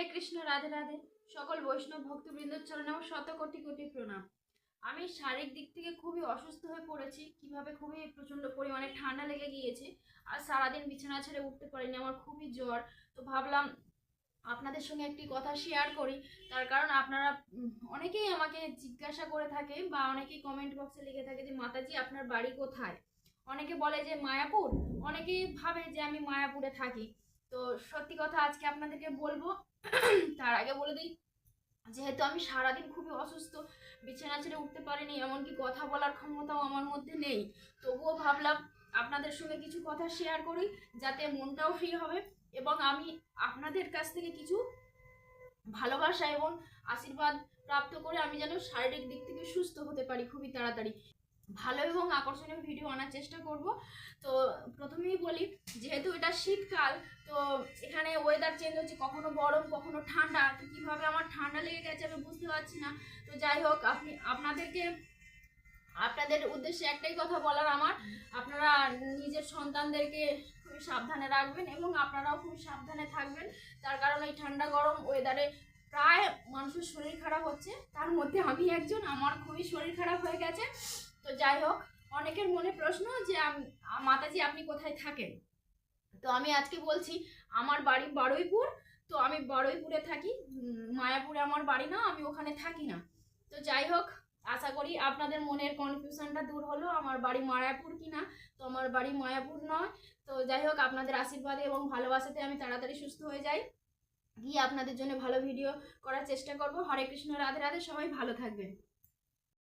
হরে কৃষ্ণ, রাধে রাধে। সকল বৈষ্ণব ভক্তবৃন্দর চরণে আমার শত কোটি কোটি প্রণাম। আমি শারীরিক দিক থেকে খুবই অসুস্থ হয়ে পড়েছি, কীভাবে খুবই প্রচণ্ড পরিমাণে ঠান্ডা লেগে গিয়েছে, আর সারাদিন বিছানা ছেড়ে উঠতে পারিনি, আমার খুবই জ্বর। তো ভাবলাম আপনাদের সঙ্গে একটি কথা শেয়ার করি, তার কারণ আপনারা অনেকেই আমাকে জিজ্ঞাসা করে থাকে বা অনেকেই কমেন্ট বক্সে লিখে থাকে যে, মাতাজি, আপনার বাড়ি কোথায়? অনেকে বলে যে, মায়াপুর? অনেকেই ভাবে যে, আমি মায়াপুরে থাকি। তো সত্যি কথা আজকে আপনাদেরকে বলব, তার আগে বলে দিই, যেহেতু আমি সারাদিন খুবই অসুস্থ, বিছানা ছেড়ে উঠতে পারিনি, এমনকি কথা বলার ক্ষমতাও আমার মধ্যে নেই, তবুও ভাবলাম আপনাদের সঙ্গে কিছু কথা শেয়ার করি, যাতে মনটাও ফ্রি হবে এবং আমি আপনাদের কাছ থেকে কিছু ভালোবাসা এবং আশীর্বাদ প্রাপ্ত করে আমি যেন শারীরিক দিক থেকে সুস্থ হতে পারি খুবই তাড়াতাড়ি। ভালো এবং আকর্ষণীয় ভিডিও আনার চেষ্টা করব। তো প্রথমেই বলি, যেহেতু এটা শীতকাল তো এখানে ওয়েদার চেঞ্জ হচ্ছে, কখনো গরম, কখনো ঠান্ডা কীভাবে আমার ঠান্ডা লেগে গেছে আমি বুঝতে পারছি না। তো যাই হোক, আপনি, আপনাদেরকে, আপনাদের উদ্দেশ্যে একটাই কথা বলার আমার, আপনারা নিজের সন্তানদেরকে খুবই সাবধানে রাখবেন এবং আপনারাও খুব সাবধানে থাকবেন। তার কারণ এই ঠান্ডা গরম ওয়েদারে প্রায় মানুষের শরীর খারাপ হচ্ছে। তার মধ্যে আমি একজন, আমার খুবই শরীর খারাপ হয়ে গেছে। তো যাই হোক, অনেকের মনে প্রশ্ন যে মাতাজি আপনি কোথায় থাকেন? তো আমি আজকে বলছি, আমার বাড়ি বারুইপুর, তো আমি বারুইপুরে থাকি মায়াপুরে আমার বাড়ি না, আমি ওখানে থাকি না। তো যাই হোক, আশা করি আপনাদের মনের কনফিউশনটা দূর হলো, আমার বাড়ি মায়াপুর কি না তো আমার বাড়ি মায়াপুর নয়। তো যাই হোক, আপনাদের আশীর্বাদে এবং ভালোবাসাতে আমি তাড়াতাড়ি সুস্থ হয়ে যাই। গিয়ে আপনাদের জন্য ভালো ভিডিও করার চেষ্টা করব। হরে কৃষ্ণ, রাধে রাধে, সবাই ভালো থাকবেন।